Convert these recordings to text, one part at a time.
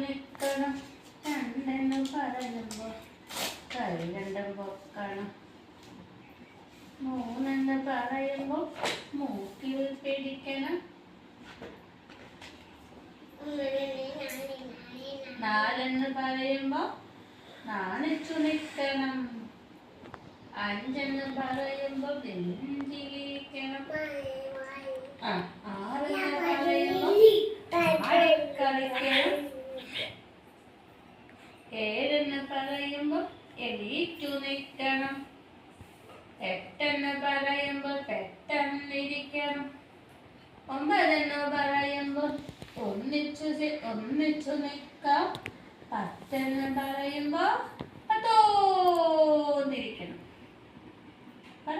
നിൽക്കണം രണ്ടെണ്ണം പറയുമ്പോൾ കൈ രണ്ടും പൊക്കണം മൂന്നെന്ന് പറയുമ്പോൾ മൂക്കിൽ പിടിക്കണം. നാലെന്ന് പറയുമ്പോൾ നാണിച്ചു നിൽക്കണം അഞ്ചെന്ന് പറയുമ്പോൾ നെഞ്ചിലിരിക്കണം ആ ആറ് പെട്ടെന്നിരിക്കണം ഒമ്പതെന്ന് പറയുമ്പോൾ ഒന്നിച്ചു ഒന്നിച്ചു നിൽക്കാം പത്തെന്ന് പറയുമ്പോൾ പത്തോന്നിരിക്കണം പറ.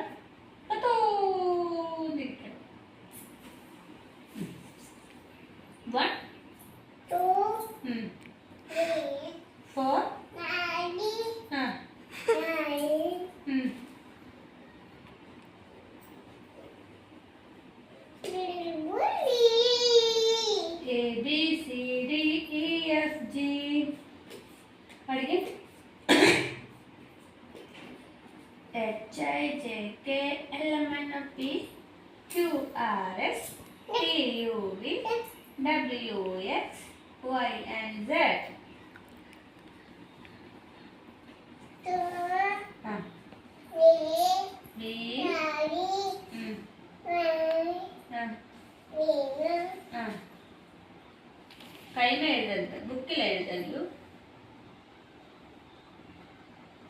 H I J K L M N O P Q R S T U V W X Y and Z കയ്യിൽ എഴുതരുത് ബുക്കിൽ എഴുതരുത്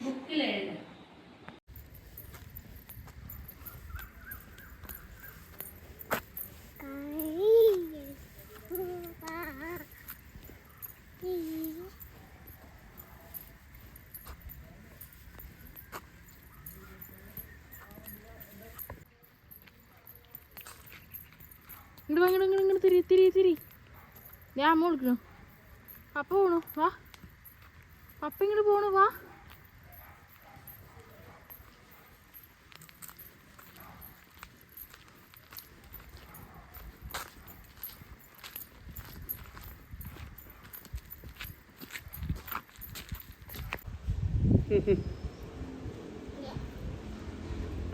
ബുക്കിൽ എഴുത ഇങ്ങോട്ട് വാ ഇങ്ങോട്ട് ഇങ്ങോട്ട് ഇങ്ങോട്ട് തിരി തിരി തിരി ഞാൻ അമ്മ വിളിക്കണു പപ്പ പോണു വാ പപ്പ ഇങ്ങോട്ട് പോണു വാ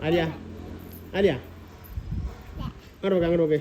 ആര്യ ആര്യ അങ്ങോട്ട് നോക്ക് അങ്ങോട്ട് നോക്ക്